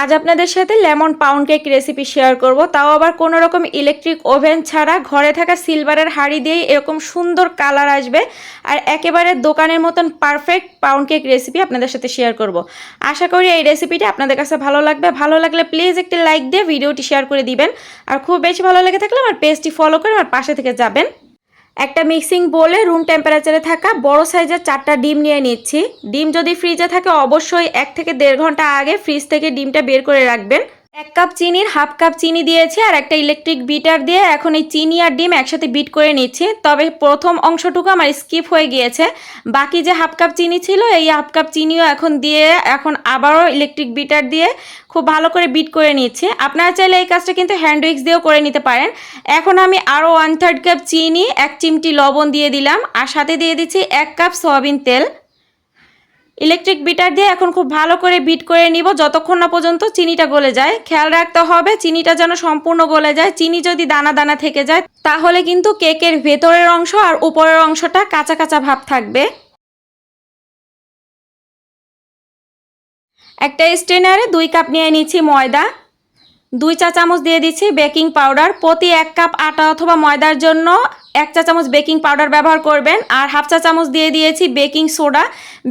আজ আপনাদের সাথে lemon pound cake recipe share করব। তাও আবার কোনো রকম ইলেকট্রিক ওভেন ছাড়া ঘরে থাকা সিলভারের হাঁড়ি দিয়েই এরকম সুন্দর কালার আসবে। আর একেবারে দোকানের মতন পারফেক্ট পাউন্ড কেক রেসিপি আপনাদের সাথে শেয়ার করব। আশা করি এই রেসিপিটি আপনাদের কাছে ভালো লাগবে। ভালো লাগলে প্লিজ একটি লাইক দিয়ে ভিডিওটি শেয়ার করে দিবেন। আর খুব বেশি ভালো লেগে থাকলে আমার পেজটি ফলো করে আমার পাশে থেকে যাবেন। একটা মিক্সিং বোলে রুম টেম্পারেচারে থাকা বড় সাইজের চারটা ডিম নিয়ে নিচ্ছি। ডিম যদি ফ্রিজে থাকে, অবশ্যই এক থেকে দেড় ঘণ্টা আগে ফ্রিজ থেকে ডিমটা বের করে রাখবেন। এক কাপ চিনির, হাফ কাপ চিনি দিয়েছি আর একটা ইলেকট্রিক বিটার দিয়ে এখন এই চিনি আর ডিম একসাথে বিট করে নিচ্ছি। তবে প্রথম অংশটুকু আমার স্কিপ হয়ে গিয়েছে। বাকি যে হাফ কাপ চিনি ছিল, এই হাফ কাপ চিনিও এখন দিয়ে এখন আবারও ইলেকট্রিক বিটার দিয়ে খুব ভালো করে বিট করে নিচ্ছি। আপনারা চাইলে এই কাজটা কিন্তু হ্যান্ড উইক্স দিয়েও করে নিতে পারেন। এখন আমি আরও ওয়ান থার্ড কাপ চিনি, এক চিমটি লবণ দিয়ে দিলাম আর সাথে দিয়ে দিচ্ছি এক কাপ সয়াবিন তেল। ইলেকট্রিক বিটার দিয়ে এখন খুব ভালো করে বিট করে নিব। যতক্ষণ না পর্যন্ত চিনিটা গলে যায়। খেয়াল রাখতে হবে, চিনিটা যেন সম্পূর্ণ গলে যায়। চিনি যদি দানা দানা থেকে যায়, তাহলে কিন্তু কেকের ভেতরের অংশ আর উপরের অংশটা কাঁচা কাঁচা ভাব থাকবে। একটা স্টেনারে দুই কাপ নিয়ে নিচ্ছি ময়দা। দুই চা চামচ দিয়ে দিচ্ছি বেকিং পাউডার। প্রতি এক কাপ আটা অথবা ময়দার জন্য এক চা চামচ বেকিং পাউডার ব্যবহার করবেন আর হাফ চা চামচ দিয়ে দিয়েছি বেকিং সোডা।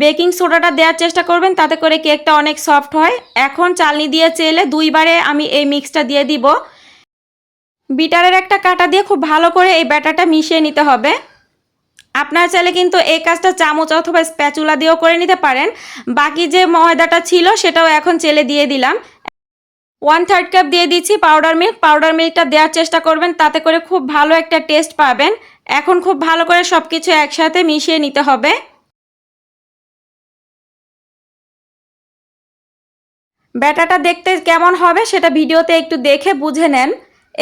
বেকিং সোডাটা দেওয়ার চেষ্টা করবেন, তাতে করে কেকটা অনেক সফট হয়। এখন চালনি দিয়ে চেলে দুইবারে আমি এই মিক্সটা দিয়ে দিব। বিটারের একটা কাটা দিয়ে খুব ভালো করে এই ব্যাটারটা মিশিয়ে নিতে হবে। আপনারা চাইলে কিন্তু এই কাজটা চামচ অথবা স্প্যাচুলা দিয়েও করে নিতে পারেন। বাকি যে ময়দাটা ছিল সেটাও এখন চেলে দিয়ে দিলাম। ওয়ান থার্ড কাপ দিয়ে দিচ্ছি পাউডার মিল্ক পাউডার মিল্কটা দেওয়ার চেষ্টা করবেন, তাতে করে খুব ভালো একটা টেস্ট পাবেন। এখন খুব ভালো করে সব কিছু একসাথে মিশিয়ে নিতে হবে। ব্যাটাটা দেখতে কেমন হবে সেটা ভিডিওতে একটু দেখে বুঝে নেন।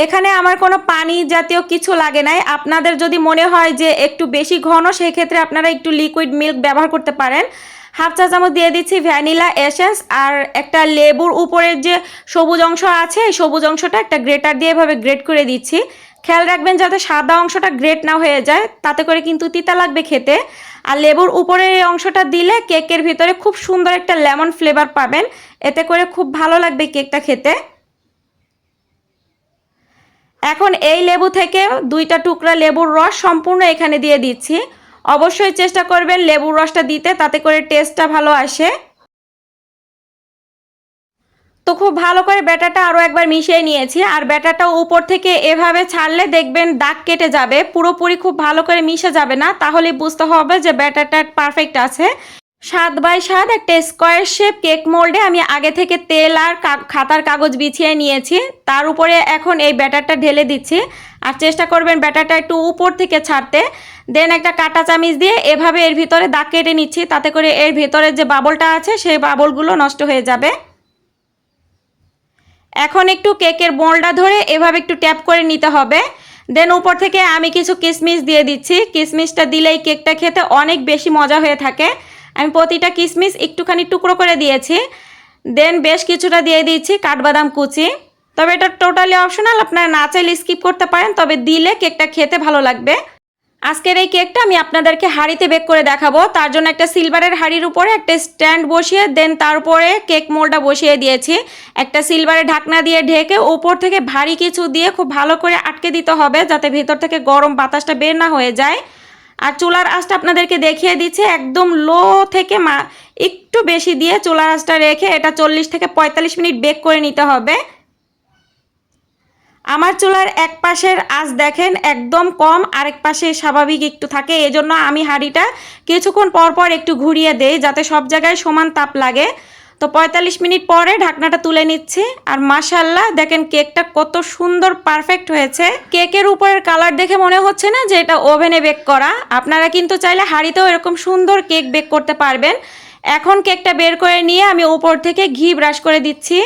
এখানে আমার কোনো পানি জাতীয় কিছু লাগে নাই। আপনাদের যদি মনে হয় যে একটু বেশি ঘন, সেক্ষেত্রে আপনারা একটু লিকুইড মিল্ক ব্যবহার করতে পারেন। হাফ চা চামচ দিয়ে দিচ্ছি ভ্যানিলা এসেন্স আর একটা লেবুর উপরের যে সবুজ অংশ আছে, এই সবুজ অংশটা একটা গ্রেটার দিয়ে এভাবে গ্রেট করে দিচ্ছি। খেয়াল রাখবেন যাতে সাদা অংশটা গ্রেট না হয়ে যায়, তাতে করে কিন্তু তিতা লাগবে খেতে। আর লেবুর উপরের এই অংশটা দিলে কেকের ভিতরে খুব সুন্দর একটা লেমন ফ্লেভার পাবেন, এতে করে খুব ভালো লাগবে কেকটা খেতে। এখন এই লেবু থেকে দুইটা টুকরা লেবুর রস সম্পূর্ণ এখানে দিয়ে দিচ্ছি। অবশ্যই চেষ্টা করবেন লেবুর রসটা দিতে, তাতে করে টেস্টটা ভালো আসে। তো খুব ভালো করে ব্যাটারটা আরও একবার মিশিয়ে নিয়েছি, আর ব্যাটারটা উপর থেকে এভাবে ছাড়লে দেখবেন দাগ কেটে যাবে, পুরোপুরি খুব ভালো করে মিশে যাবে না তাহলে বুঝতে হবে যে ব্যাটারটা পারফেক্ট আছে। সাত বাই সাত একটা স্কোয়ার শেপ কেক মোল্ডে আমি আগে থেকে তেল আর খাতার কাগজ বিছিয়ে নিয়েছি, তার উপরে এখন এই ব্যাটারটা ঢেলে দিচ্ছি, আর চেষ্টা করবেন ব্যাটারটা একটু উপর থেকে ছাড়তে। দেন একটা কাটা চামিচ দিয়ে এভাবে এর ভিতরে দাগ কেটে নিচ্ছি, তাতে করে এর ভিতরে যে বাবলটা আছে, সেই বাবলগুলো নষ্ট হয়ে যাবে। এখন একটু কেকের মোল্ডটা ধরে এভাবে একটু ট্যাপ করে নিতে হবে। দেন উপর থেকে আমি কিছু কিশমিশ দিয়ে দিচ্ছি। কিশমিশটা দিলেই কেকটা খেতে অনেক বেশি মজা হয়ে থাকে। আমি প্রতিটা কিশমিশ একটুখানি টুকরো করে দিয়েছি। দেন বেশ কিছুটা দিয়ে দিচ্ছি কাঠবাদাম কুচি। তবে এটা টোটালি অপশনাল আপনারা না চাইলে স্কিপ করতে পারেন, তবে দিলে কেকটা খেতে ভালো লাগবে। আজকের এই কেকটা আমি আপনাদেরকে হাঁড়িতে বেক করে দেখাবো। তার জন্য একটা সিলভারের হাঁড়ির উপরে একটা স্ট্যান্ড বসিয়ে দেন তার উপরে কেক মোলটা বসিয়ে দিয়েছি। একটা সিলভারের ঢাকনা দিয়ে ঢেকে ওপর থেকে ভারী কিছু দিয়ে খুব ভালো করে আটকে দিতে হবে, যাতে ভেতর থেকে গরম বাতাসটা বের না হয়ে যায়। আর চুলার আঁচটা আপনাদেরকে দেখিয়ে দিচ্ছে, একদম লো থেকে মা, একটু বেশি দিয়ে চুলার আঁচটা রেখে এটা চল্লিশ থেকে পঁয়তাল্লিশ মিনিট বেক করে নিতে হবে। আমার চুলার এক পাশের আঁচ দেখেন, একদম কম, আরেক পাশে স্বাভাবিক একটু থাকে। এজন্য আমি হাঁড়িটা কিছুক্ষণ পর পর একটু ঘুরিয়ে দেই, যাতে সব জায়গায় সমান তাপ লাগে। তো পঁয়তাল্লিশ মিনিট পরে ঢাকনাটা তুলে নিচ্ছি। আর মাসাল্লাহ দেখেন কেকটা কত সুন্দর পারফেক্ট হয়েছে। কেকের উপরের কালার দেখে মনে হচ্ছে না যে এটা ওভেনে বেক করা। আপনারা কিন্তু চাইলে হাঁড়িতেও এরকম সুন্দর কেক বেক করতে পারবেন। এখন কেকটা বের করে নিয়ে আমি উপর থেকে ঘি ব্রাশ করে দিচ্ছি।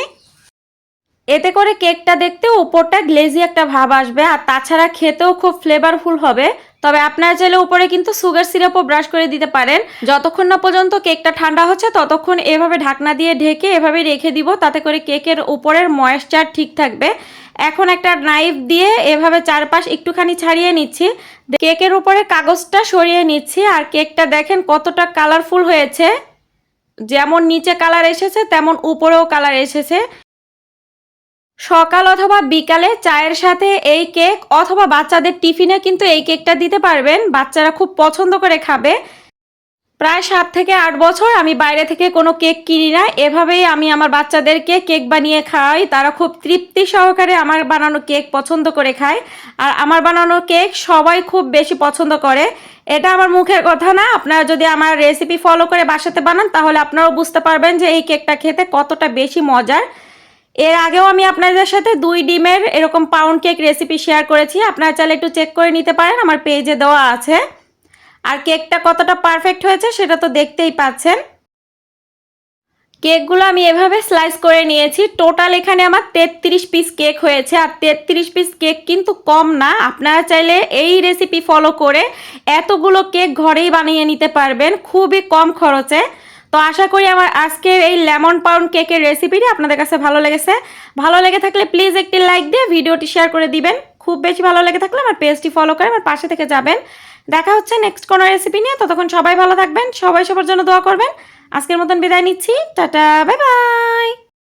এতে করে কেকটা দেখতে উপরটা গ্লেজি একটা ভাব আসবে আর তাছাড়া খেতেও খুব ফ্লেভারফুল হবে। তবে আপনারা চাইলে উপরে কিন্তু সুগার সিরাপও ব্রাশ করে দিতে পারেন। যতক্ষণ না পর্যন্ত কেকটা ঠান্ডা হচ্ছে, ততক্ষণ এভাবে ঢাকনা দিয়ে ঢেকে এভাবে রেখে দিব, তাতে করে কেকের উপরের ময়েশ্চার ঠিক থাকবে। এখন একটা নাইফ দিয়ে এভাবে চারপাশ একটুখানি ছাড়িয়ে নিচ্ছি। কেকের উপরে কাগজটা সরিয়ে নিচ্ছি আর কেকটা দেখেন কতটা কালারফুল হয়েছে। যেমন নিচে কালার এসেছে, তেমন উপরেও কালার এসেছে। সকাল অথবা বিকালে চায়ের সাথে এই কেক অথবা বাচ্চাদের টিফিনে কিন্তু এই কেকটা দিতে পারবেন। বাচ্চারা খুব পছন্দ করে খাবে। প্রায় সাত থেকে আট বছর আমি বাইরে থেকে কোনো কেক কিনি না। এভাবেই আমি আমার বাচ্চাদেরকে কেক বানিয়ে খাওয়াই। তারা খুব তৃপ্তি সহকারে আমার বানানো কেক পছন্দ করে খায়। আর আমার বানানো কেক সবাই খুব বেশি পছন্দ করে। এটা আমার মুখের কথা না। আপনারা যদি আমার রেসিপি ফলো করে বাসাতে বানান, তাহলে আপনারাও বুঝতে পারবেন যে এই কেকটা খেতে কতটা বেশি মজার। এর আগেও আমি আপনাদের সাথে দুই ডিমের এরকম পাউন্ড কেক রেসিপি শেয়ার করেছি। আপনারা চাইলে একটু চেক করে নিতে পারেন, আমার পেজে দেওয়া আছে। আর কেকটা কতটা পারফেক্ট হয়েছে সেটা তো দেখতেই পাচ্ছেন। কেকগুলো আমি এভাবে স্লাইস করে নিয়েছি। টোটাল এখানে আমার তেত্রিশ পিস কেক হয়েছে। আর তেত্রিশ পিস কেক কিন্তু কম না। আপনারা চাইলে এই রেসিপি ফলো করে এতগুলো কেক ঘরেই বানিয়ে নিতে পারবেন। খুবই কম খরচে। তো আশা করি আমার আজকের এই লেমন পাউন্ড কেকের রেসিপিটি আপনাদের কাছে ভালো লেগেছে। ভালো লেগে থাকলে প্লিজ একটি লাইক দিয়ে ভিডিওটি শেয়ার করে দিবেন। খুব বেশি ভালো লেগে থাকলে আমার পেজটি ফলো করে আমার পাশে থেকে যাবেন। দেখা হচ্ছে নেক্সট কোনো রেসিপি নিয়ে। ততক্ষণ সবাই ভালো থাকবেন, সবাই সবার জন্য দোয়া করবেন। আজকের মতন বিদায় নিচ্ছি। Tata bye bye